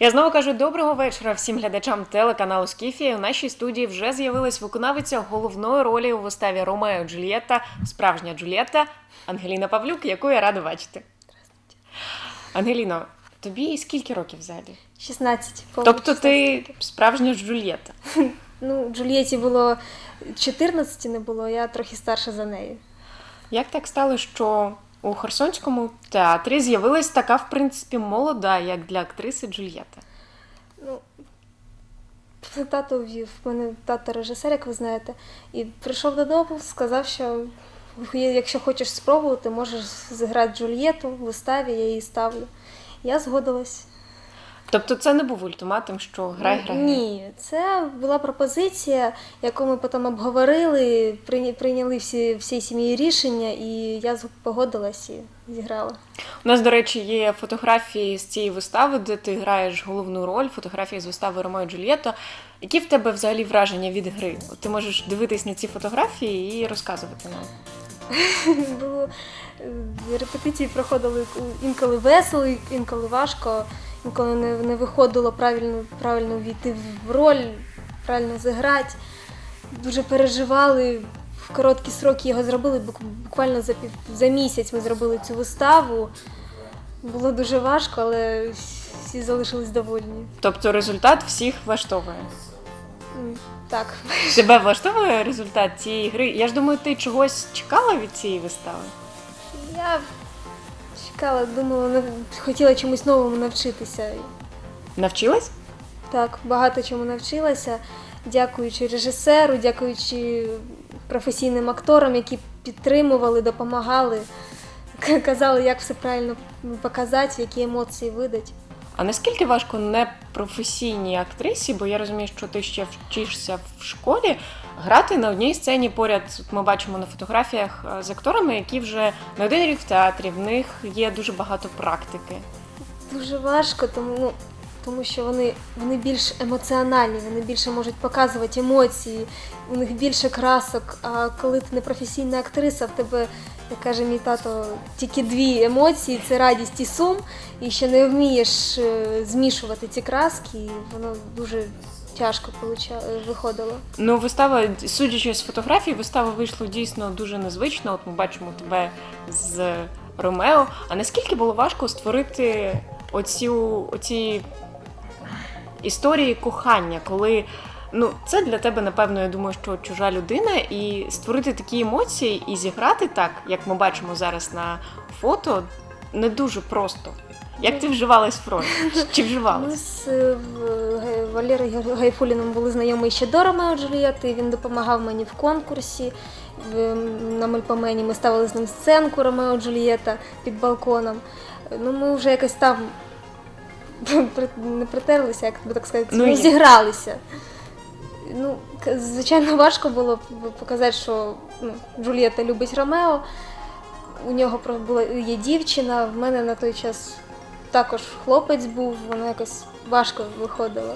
Я знову кажу доброго вечора всім глядачам телеканалу Скіфія. У нашій студії вже з'явилась виконавиця головної ролі у виставі Ромео і Джульєтта, справжня Джульєтта Ангеліна Павлюк, яку я рада бачити. Ангеліно, тобі скільки років взагалі? 16. Тобто 16 ти справжня Джульєтта. Ну, Джульєті було 14 не було, я трохи старша за нею. Як так стало, що у Херсонському театрі з'явилась така, в принципі, молода, як для актриси Джульєта. Ну, тато ввів, в мене тато режисер, як ви знаєте, і прийшов додому, сказав, що якщо хочеш спробувати, можеш зіграти Джульєту в виставі, я її ставлю. Я згодилась. Тобто це не був ультиматум, що грай, грай. Ні, це була пропозиція, яку ми потім обговорили, прийняли всі, всі сім'ї рішення, і я погодилась і зіграла. У нас, до речі, є фотографії з цієї вистави, де ти граєш головну роль, фотографії з вистави Ромео і Джульєтта. Які в тебе взагалі враження від гри? Ти можеш дивитись на ці фотографії і розказувати нам. Було е, репетиції проходили інколи весело, інколи важко, інколи не, не виходило правильно, правильно війти в роль, правильно зіграти. Дуже переживали. В короткі сроки його зробили, бук- буквально за, пів, за місяць ми зробили цю виставу. Було дуже важко, але всі залишились довольні. Тобто результат всіх влаштовує. Так. Тебе влаштовує результат цієї гри? Я ж думаю, ти чогось чекала від цієї вистави? Я чекала, думала, хотіла чомусь новому навчитися. Навчилась? Так, багато чому навчилася, дякуючи режисеру, дякуючи професійним акторам, які підтримували, допомагали, казали, як все правильно показати, які емоції видати. А наскільки важко непрофесійній актрисі, бо я розумію, що ти ще вчишся в школі, грати на одній сцені поряд, ми бачимо на фотографіях е, з акторами, які вже не один рік в театрі, в них є дуже багато практики. Дуже важко, тому, ну, тому що вони, вони більш емоціональні, вони більше можуть показувати емоції, у них більше красок. А коли ти не професійна актриса, в тебе, як каже мій тато, тільки дві емоції це радість і сум, і ще не вмієш е, змішувати ці краски, і воно дуже тяжко виходило. Ну, вистава, судячи з фотографій, вистава вийшла дійсно дуже незвично. От ми бачимо тебе з Ромео. А наскільки було важко створити оцю, оці історії кохання, коли ну, це для тебе, напевно, я думаю, що чужа людина, і створити такі емоції і зіграти так, як ми бачимо зараз на фото, не дуже просто. Як ти вживалась в роль? Чи Ми з е, Валерою Гайфуліном були знайомі ще до Ромео і Джульєтти. Він допомагав мені в конкурсі. В- На Мельпомені ми ставили з ним сценку Ромео Джульєта під балконом. Ну, ми вже якось там не притерлися, як би так сказати, Ну, зігралися. Ну, звичайно, важко було показати, що ну, Джульєта любить Ромео. У нього була є дівчина, в мене на той час також хлопець був, воно якось важко виходило.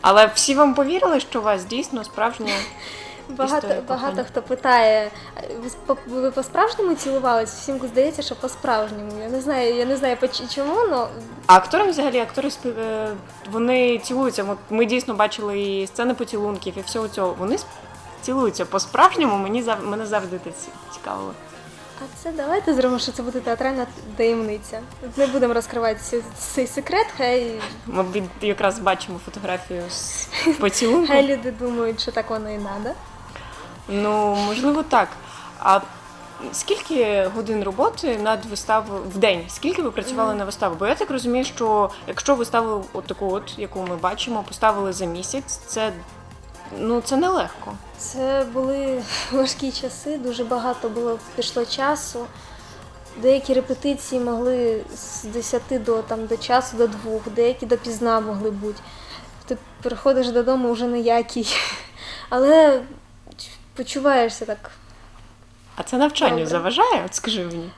Але всі вам повірили, що у вас дійсно справжня Багато, багато кохання. хто питає, ви, по- ви по-справжньому цілувались? Всім здається, що по-справжньому. Я не знаю, я не знаю по чому, але А актори взагалі актори спів- е, вони цілуються. От Ми дійсно бачили і сцени поцілунків, і всього цього. Вони цілуються по-справжньому. Мені зав... мене завжди це ці- цікавило. а це давайте зробимо, що це буде театральна таємниця. Не будемо розкривати цей, цей секрет, хай, Ми від- якраз бачимо фотографію з поцілунком. хай люди думають, що так воно і треба. Ну можливо, так. А скільки годин роботи над виставою в день? Скільки ви працювали на виставу? Бо я так розумію, що якщо виставу от таку, от яку ми бачимо, поставили за місяць, це ну це нелегко. Це були важкі часи, дуже багато було пішло часу. Деякі репетиції могли з 10 до, там, до часу, до двох, деякі допізна могли бути. Ти приходиш додому вже ніякий. Але почуваєшся так. А це навчанню Добре. заважає? От скажи мені.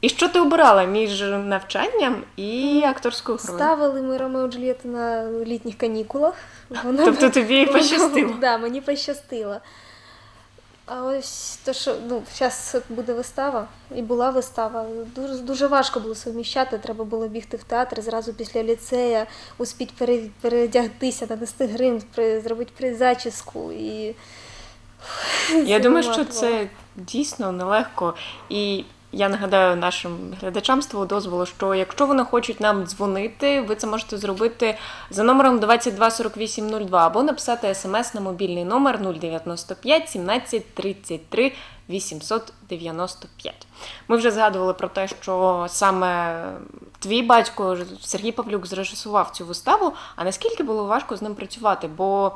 І що ти обирала між навчанням і акторською грою? Ставили ми Ромео Джульєту на літніх канікулах. Вона... Тобто тобі пощастило. Да, мені пощастило. А ось то, що ну, зараз буде вистава, і була вистава. Дуже, дуже важко було суміщати. Треба було бігти в театр зразу після ліцея, успіть пере, передягтися, нанести грим, зробити при- зачіску. І... Я думаю, що це дійсно нелегко. І я нагадаю нашим глядачам з твого дозволу, що якщо вони хочуть нам дзвонити, ви це можете зробити за номером 224802 або написати смс на мобільний номер 095 17 33 895. Ми вже згадували про те, що саме твій батько Сергій Павлюк зрежисував цю виставу. А наскільки було важко з ним працювати? Бо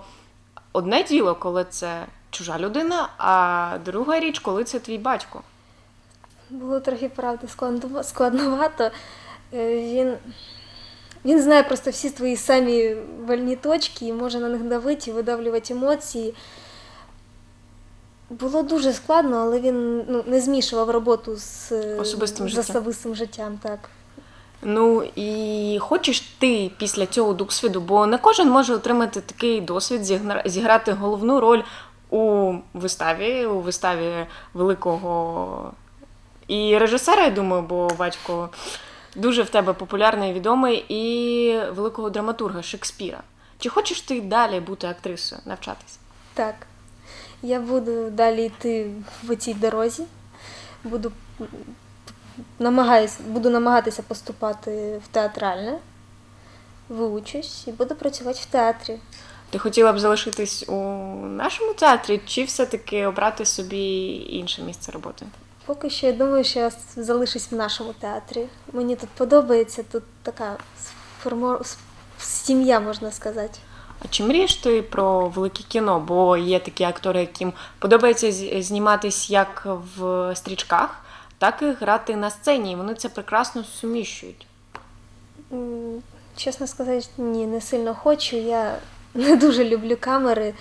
одне діло, коли це чужа людина, а друга річ, коли це твій батько. Було трохи правда складно- складновато. Е, Він, він знає просто всі твої самі вольні точки і може на них давити і видавлювати емоції. Було дуже складно, але він ну, не змішував роботу з Особистим з життям. особистим життям. Так. Ну і хочеш ти після цього досвіду, бо не кожен може отримати такий досвід зіграти головну роль у виставі, у виставі великого і режисера, я думаю, бо батько дуже в тебе популярний відомий, і великого драматурга Шекспіра. Чи хочеш ти далі бути актрисою, навчатися? так. Я буду далі йти в цій дорозі. Буду, м, намагаюсь, буду намагатися поступати в театральне, виучусь і буду працювати в театрі. Ти хотіла б залишитись у нашому театрі, чи все-таки обрати собі інше місце роботи? Поки що я думаю, що я залишусь в нашому театрі. Мені тут подобається, тут така сформо... сім'я, можна сказати. А чи мрієш ти про велике кіно? Бо є такі актори, яким подобається зніматись як в стрічках, так і грати на сцені. І вони це прекрасно суміщують. Чесно сказати, ні, не сильно хочу. Я не дуже люблю камери.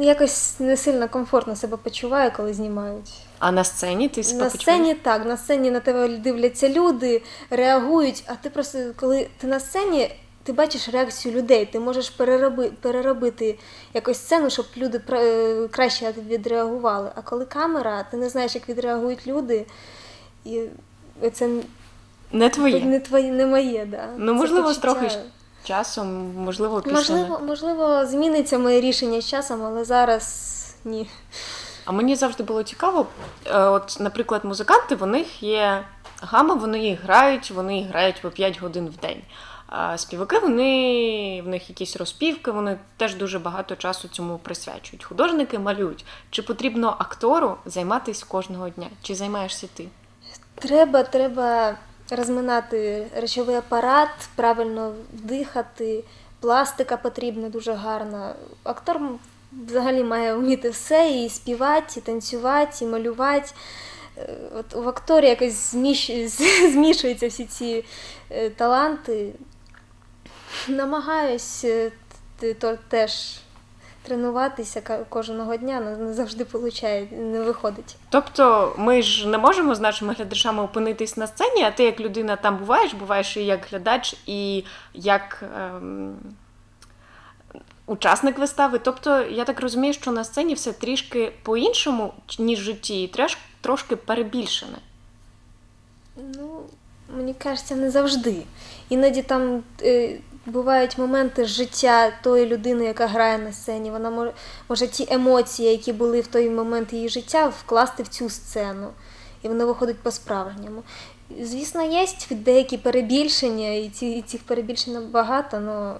Якось не сильно комфортно себе почуваю, коли знімають. А на сцені ти себе На почуваєш? сцені так, на сцені на тебе дивляться люди, реагують, а ти просто, коли ти на сцені, ти бачиш реакцію людей, ти можеш перероби, переробити якусь сцену, щоб люди пра- е, краще відреагували. А коли камера, ти не знаєш, як відреагують люди, і це Не твоє. не твоє, не моє, да. Ну, Це можливо, з почуття. трохи ж часом, можливо, після. Можливо, можливо, зміниться моє рішення з часом, але зараз ні. А мені завжди було цікаво, е, от, наприклад, музиканти, в них є гама, вони грають, вони грають по 5 годин в день. А співаки, вони, в них якісь розпівки, вони теж дуже багато часу цьому присвячують. Художники малюють. Чи потрібно актору займатися кожного дня? Чи займаєшся ти? Треба, треба розминати речовий апарат, правильно дихати, пластика потрібна дуже гарна. Актор взагалі має вміти все і співати, і танцювати, і малювати. Е, От в акторі якось зміщ- змішуються всі ці е, таланти. Намагаюсь е, теж тренуватися кожного дня, але не завжди виходить, не виходить. Тобто ми ж не можемо з нашими глядачами опинитись на сцені, а ти як людина там буваєш, буваєш і як глядач, і як ем, учасник вистави. Тобто, я так розумію, що на сцені все трішки по-іншому, ніж в житті, і трошки перебільшене. Ну, мені кажеться, не завжди. Іноді там е, бувають моменти життя тої людини, яка грає на сцені. Вона може, може ті емоції, які були в той момент її життя, вкласти в цю сцену. І воно виходить по-справжньому. Звісно, є деякі перебільшення, і, ці, і цих перебільшень багато, але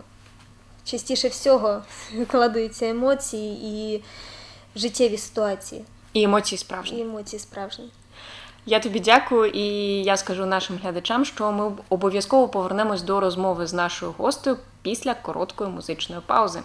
частіше всього кладуються емоції і життєві ситуації, І емоції справжні. і емоції справжні. Я тобі дякую, і я скажу нашим глядачам, що ми обов'язково повернемось до розмови з нашою гостею після короткої музичної паузи.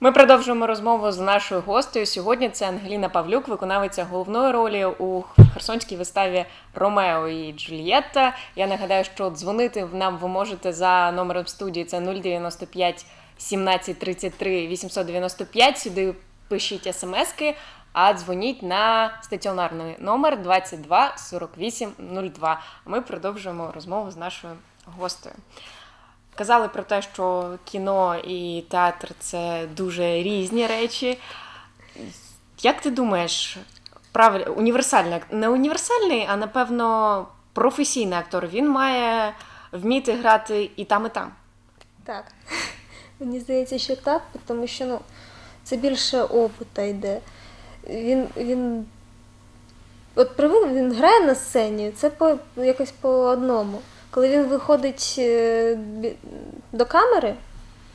Ми продовжуємо розмову з нашою гостею. Сьогодні це Ангеліна Павлюк, виконавиця головної ролі у херсонській виставі Ромео і Джульєтта. Я нагадаю, що дзвонити нам ви можете за номером студії це 095 17 33 895. Сюди пишіть смски, а дзвоніть на стаціонарний номер 22 48 02. А ми продовжуємо розмову з нашою гостею. Казали про те, що кіно і театр це дуже різні речі. Як ти думаєш, правильно, універсальний, не універсальний, а напевно професійний актор, він має вміти грати і там, і там. Так. Мені здається, що так, тому що ну, це більше опита йде. Він, він от він грає на сцені, це по, якось по одному. Коли він виходить е, до камери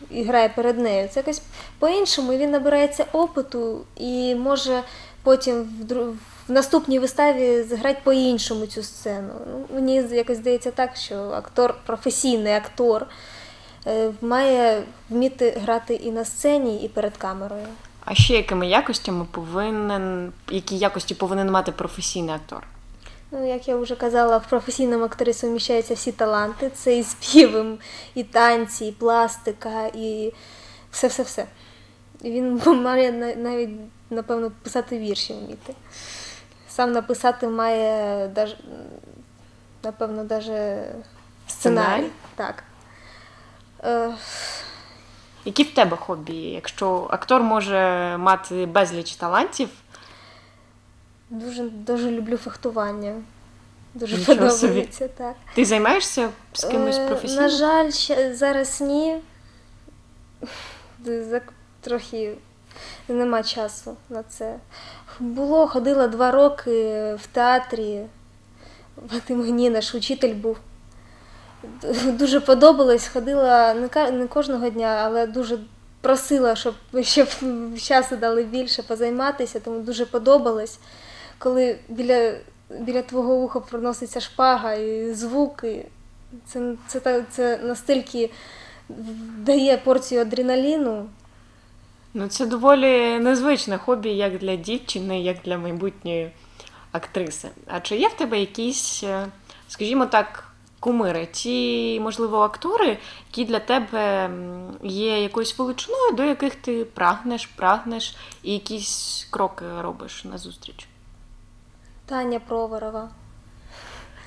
і грає перед нею, це якось по-іншому, і він набирається опиту і може потім в, наступній виставі зіграти по-іншому цю сцену. Ну, мені якось здається так, що актор, професійний актор е, має вміти грати і на сцені, і перед камерою. А ще якими якостями повинен, які якості повинен мати професійний актор? Ну, як я вже казала, в професійному акторі суміщаються всі таланти. Це і співи, і танці, і пластика, і все-все-все. Він має навіть, напевно, писати вірші вміти. Сам написати має, напевно, сценарій. Сценарій? Так. Е, Які в тебе хобі? Якщо актор може мати безліч талантів, дуже, дуже люблю фехтування. Дуже Нічого собі. подобається, так. ти займаєшся з кимось Е, професійно? На жаль, ще зараз ні. Трохи нема часу на це. Було, ходила два роки в театрі. Вадим Гні, наш учитель був. Дуже подобалось, ходила не, кожного дня, але дуже просила, щоб ще часу дали більше позайматися, тому дуже подобалось. Коли біля, біля твого вуха проноситься шпага і звуки, це, це, та- це настільки дає порцію адреналіну. Ну, це доволі незвичне хобі як для дівчини, як для майбутньої актриси. А чи є в тебе якісь, е, скажімо так, кумири, ті, можливо, актори, які для тебе є якоюсь величиною, до яких ти прагнеш, прагнеш і якісь кроки робиш назустріч? Таня Проворова.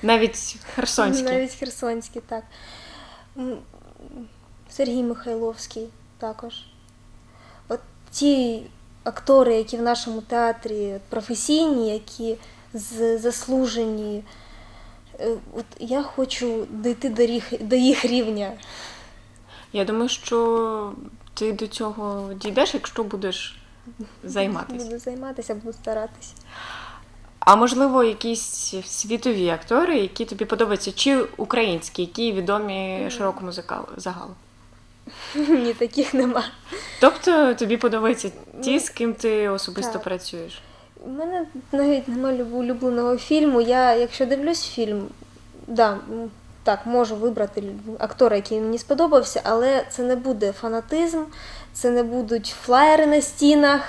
Навіть херсонські. Навіть Херсонський, так. Сергій Михайловський також. От ті актори, які в нашому театрі професійні, які заслужені. е, От я хочу дійти до їх, до їх рівня. Я думаю, що ти до цього дійдеш, якщо будеш займатися. Буду займатися, буду старатися. А можливо, якісь світові актори, які тобі подобаються, чи українські, які відомі широкому загалу. Ні, таких нема. Тобто тобі подобаються ті, з ким ти особисто так. працюєш. У мене навіть немає улюбленого фільму. Я, якщо дивлюсь фільм, да, так, можу вибрати актора, який мені сподобався, але це не буде фанатизм, це не будуть флаєри на стінах,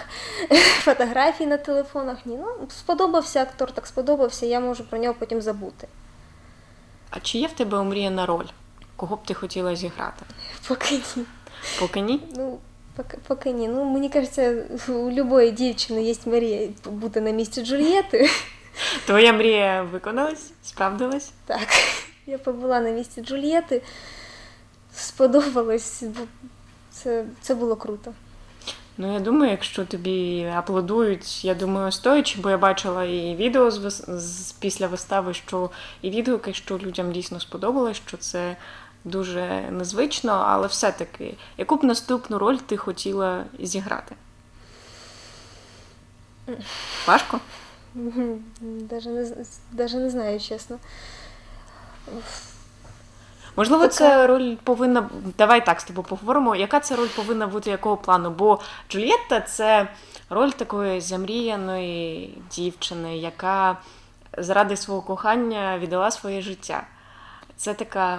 фотографії на телефонах. Ні, ну сподобався актор, так сподобався, я можу про нього потім забути. А чи є в тебе омріяна роль? Кого б ти хотіла зіграти? Поки ні. Поки ні? Ну, поки, поки ні. Ну, мені кажеться, у любої дівчини є мрія бути на місці Джульєти. Твоя мрія виконалась, справдилась? Так, я побула на місці Джульєти. Сподобалось, це, це було круто. Ну, я думаю, якщо тобі аплодують, я думаю, стоячи, бо я бачила і відео з, з після вистави, що і відгуки, що людям дійсно сподобалось, що це дуже незвично, але все-таки, яку б наступну роль ти хотіла зіграти? Важко? Даже не, даже не знаю, чесно. Можливо, Така- це роль повинна. Давай так з тобою поговоримо. Яка це роль повинна бути якого плану? Бо Джульєтта це роль такої замріяної дівчини, яка заради свого кохання віддала своє життя. Це така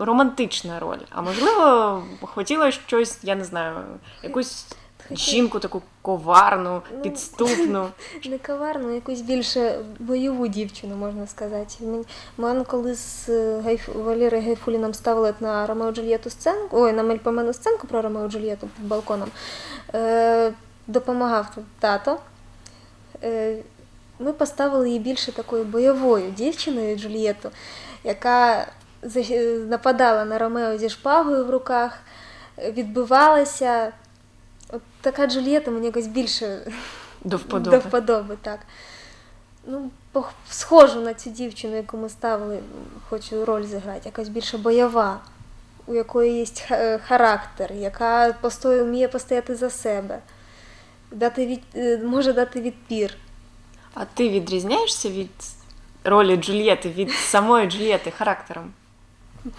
романтична роль. А можливо, хотіла щось, я не знаю, якусь жінку таку коварну, Ну, підступну. Не коварну, якусь більше бойову дівчину, можна сказати. Мені- Мене коли з е, Гайф... Валерою Гайфуліном ставили на Ромео Джульєту сценку, ой, на Мельпомену сценку про Ромео Джульєту під балконом, е, допомагав тато. Е, ми поставили її більше такою бойовою дівчиною Джульєту, яка защ- нападала на Ромео зі шпагою в руках, е, відбивалася. От така Джульєта мені якось більше До вподоби. до вподоби, так. Ну, схожу на цю дівчину, яку ми ставили, хочу роль зіграти, якась більше бойова, у якої є е, характер, яка постою, вміє постояти за себе, дати від, е, може дати відпір. А ти відрізняєшся від ролі Джульєти, від самої Джульєти характером?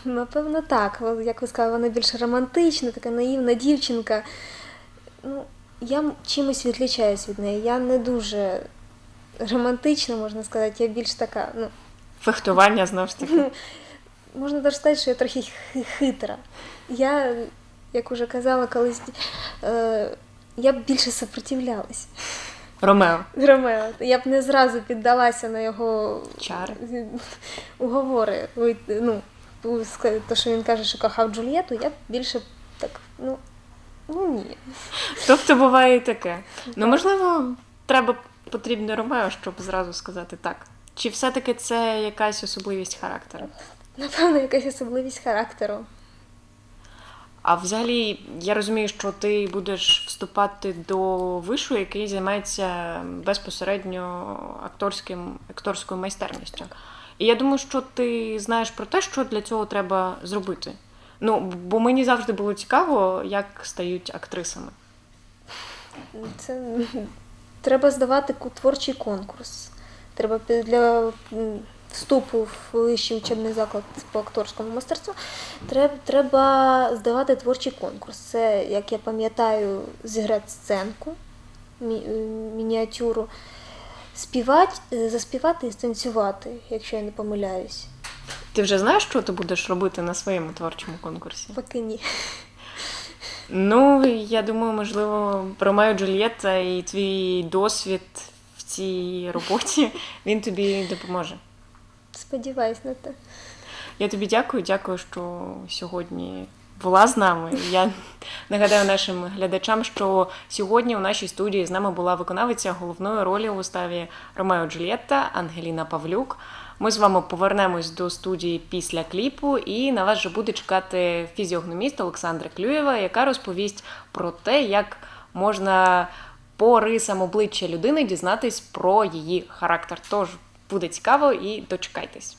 Напевно, так. Як ви сказали, вона більш романтична, така наївна дівчинка. Ну, я чимось відлічаюсь від неї. Я не дуже романтична, можна сказати, я більш така, ну, Фехтування знову ж таки. можна навіть сказати, що я трохи хитра. Я, як уже казала колись, е, я б більше сопротивлялась Ромео. Ромео. Я б не зразу піддалася на його Чари. уговори. Ну, то, що він каже, що кохав Джульєту, я б більше так, ну, ну ні. Тобто буває і таке. Ну, можливо, треба потрібно Ромео, щоб зразу сказати так. Чи все-таки це якась особливість характеру? Напевно, якась особливість характеру. А взагалі, я розумію, що ти будеш вступати до вишу, який займається безпосередньо акторським, акторською майстерністю. І я думаю, що ти знаєш про те, що для цього треба зробити. Ну, бо мені завжди було цікаво, як стають актрисами. Це треба здавати творчий конкурс. Треба для вступу в вищий учебний заклад по акторському мистецтву. Треба, треба здавати творчий конкурс. Це, як я пам'ятаю, зіграти сценку, мі- е, мініатюру, співати, е, заспівати і станцювати, якщо я не помиляюсь. Ти вже знаєш, що ти будеш робити на своєму творчому конкурсі? Поки ні. Ну, я думаю, можливо, Ромео Джульєтта і твій досвід в цій роботі він тобі допоможе. Сподіваюсь на те. Я тобі дякую, дякую, що сьогодні була з нами. Я нагадаю нашим глядачам, що сьогодні у нашій студії з нами була виконавиця головної ролі у виставі Ромео Джульєтта Ангеліна Павлюк. Ми з вами повернемось до студії після кліпу, і на вас вже буде чекати фізіогноміст Олександра Клюєва, яка розповість про те, як можна по рисам обличчя людини дізнатись про її характер. Тож буде цікаво і дочекайтесь.